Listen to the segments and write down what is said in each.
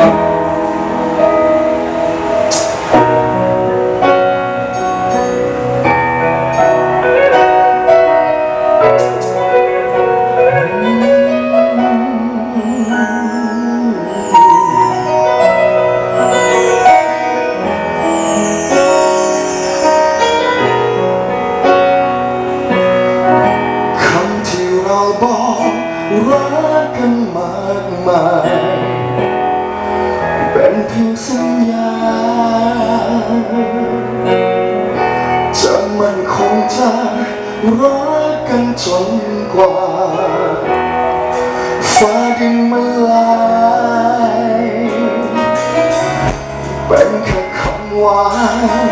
ค เป็นเพียงสัญญาจะมันคงจะรักกันจนกว่า ฟ้าดินมันลายเป็นแค่คำหวาน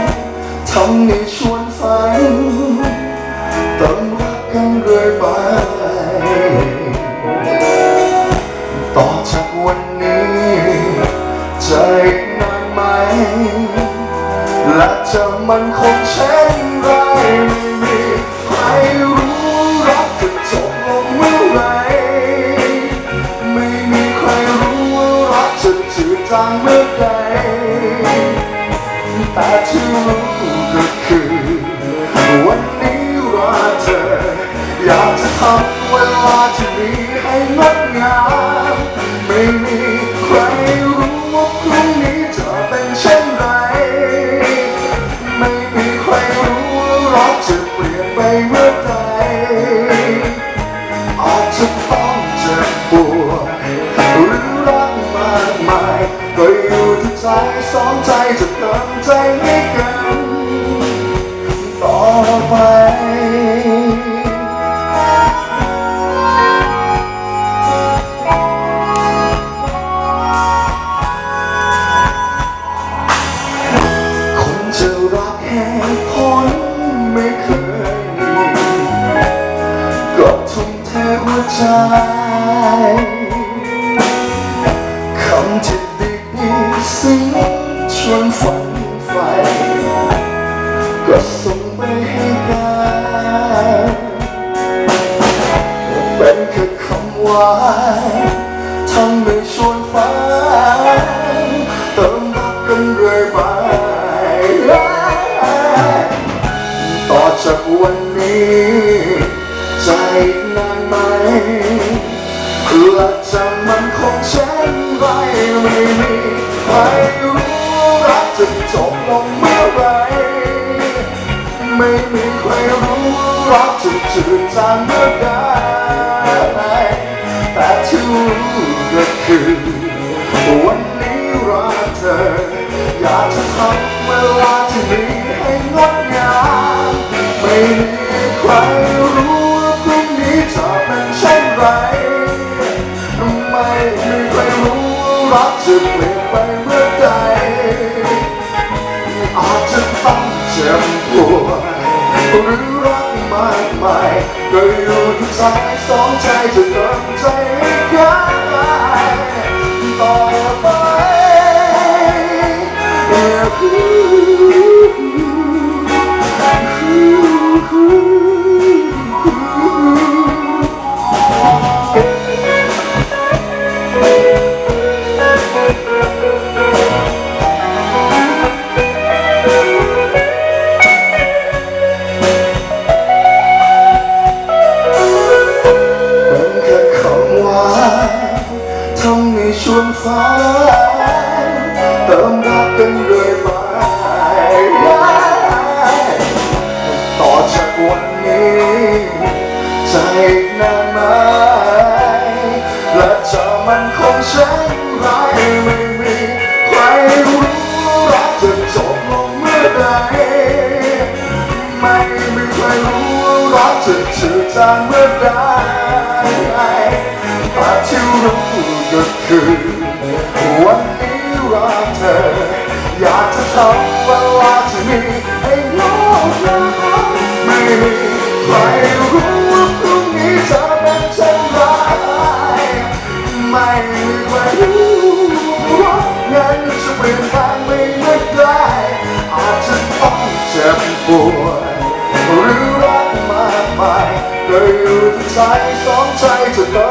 ทำให้ชวนฝัน จอีกนานไหมและจะมันคงเช่น อาจะต้องเจ็บปวดหรือรักมากมายก็อยู่ที่ใจสองใจจะเติมใจให้ หัวใจคำที่ดีดีๆ ใจนานไหมและจะมันคงเช่นไรไม่มีใครรู้รักจะจบลงเมื่อไรไม่มีใครรู้รักจะจืดจางเมื่อใดแต่ที่รู้ก็คือวันนี้รักเธอ อยากจะทำเวลาที่มีให้งดงามไม่มีใคร จ็บปวดหรือรักมากมายก็อยู่ที่สายสองใจจะเติมใจให้กันต่อไปเป็น ชวนฝันเติมรักกันเรื่อยไปต่อจากวันนี้จะอีกนานไหมและจะมันคงเช่นไรไม่มีใครรู้รักจะจบลงเมื่อใดไม่มีใครรู้รักจะจืดจางเมื่อใดแต่ที่รู้ก็คือ วันนี้รักเธอ อยากจะทำเวลาที่มีให้งดงามไม่มีใครรู้ว่าพรุ่งนี้จะเป็นเช่นไรไม่มีใครรู้ว่างั้นจะเปลี่ยนแปลงไม่เมื่อใดอาจจะต้องเจ็บปวดหรือรักมากมายก็อยู่ที่ใจสองใจจะเติ